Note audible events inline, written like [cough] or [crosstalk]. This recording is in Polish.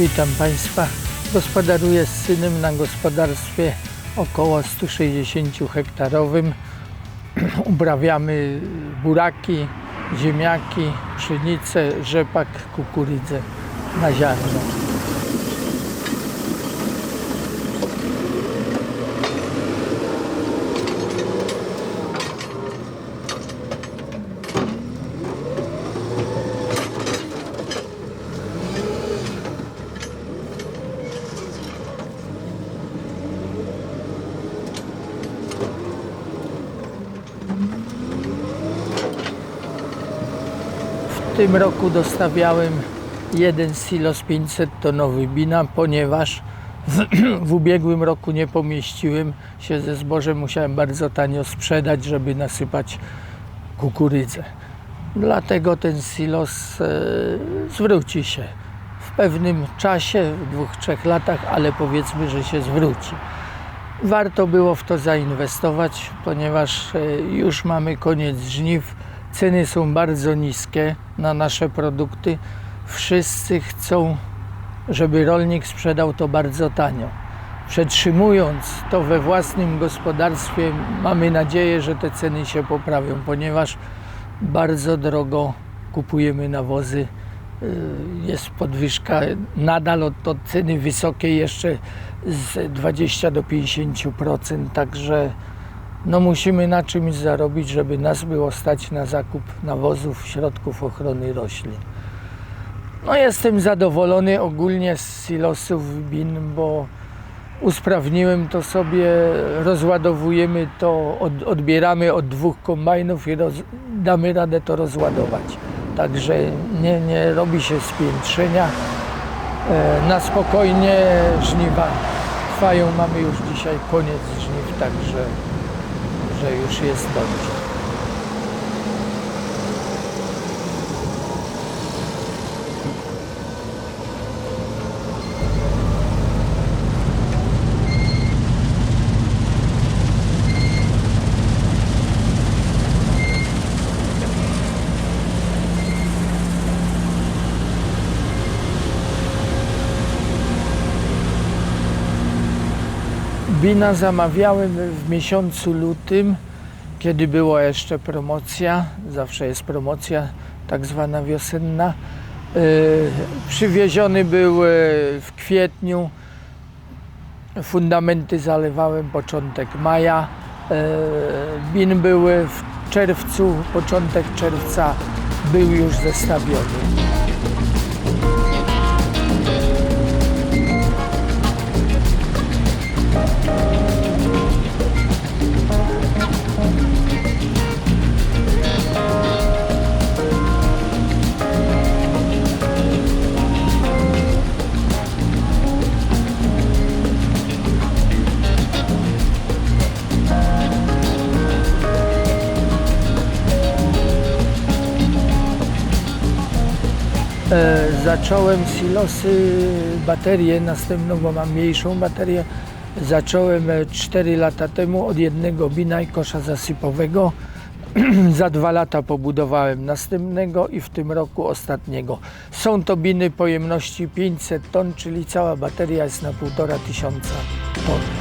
Witam Państwa. Gospodaruję z synem na gospodarstwie około 160 hektarowym. [clears throat] Uprawiamy buraki, ziemniaki, pszenicę, rzepak, kukurydzę na ziarno. W tym roku dostawiałem jeden silos 500 tonowy bina, ponieważ [clears throat] w, ubiegłym roku nie pomieściłem się ze zbożem, musiałem bardzo tanio sprzedać, żeby nasypać kukurydzę. Dlatego ten silos e, zwróci się w pewnym czasie, w dwóch, trzech latach, ale powiedzmy, że się zwróci. Warto było w to zainwestować, ponieważ e, już mamy koniec żniw. Ceny są bardzo niskie na nasze produkty. Wszyscy chcą, żeby rolnik sprzedał to bardzo tanio. Przetrzymując to we własnym gospodarstwie, mamy nadzieję, że te ceny się poprawią, ponieważ bardzo drogo kupujemy nawozy. Y, Jest podwyżka nadal od, od ceny wysokiej jeszcze z 20 do 50%, także no musimy na czymś zarobić, żeby nas było stać na zakup nawozów, środków ochrony roślin. No jestem zadowolony ogólnie z silosów bin, bo usprawniłem to sobie, rozładowujemy to, od, odbieramy od dwóch kombajnów i roz, damy radę to rozładować. Także nie, nie robi się spiętrzenia. E, na spokojnie żniwa trwają. Mamy już dzisiaj koniec żniw, także że już jest dobrze. Wina zamawiałem w miesiącu lutym, kiedy była jeszcze promocja. Zawsze jest promocja, tak zwana wiosenna. Yy, przywieziony był yy, w kwietniu. Fundamenty zalewałem początek maja. Yy, Bin były w czerwcu, początek czerwca był już zestawiony. Zacząłem silosy, baterię następną, bo mam mniejszą baterię. Zacząłem 4 lata temu od jednego bina i kosza zasypowego. [clears throat] Za dwa lata pobudowałem następnego i w tym roku ostatniego. Są to biny pojemności 500 ton, czyli cała bateria jest na 1,5 tysiąca ton.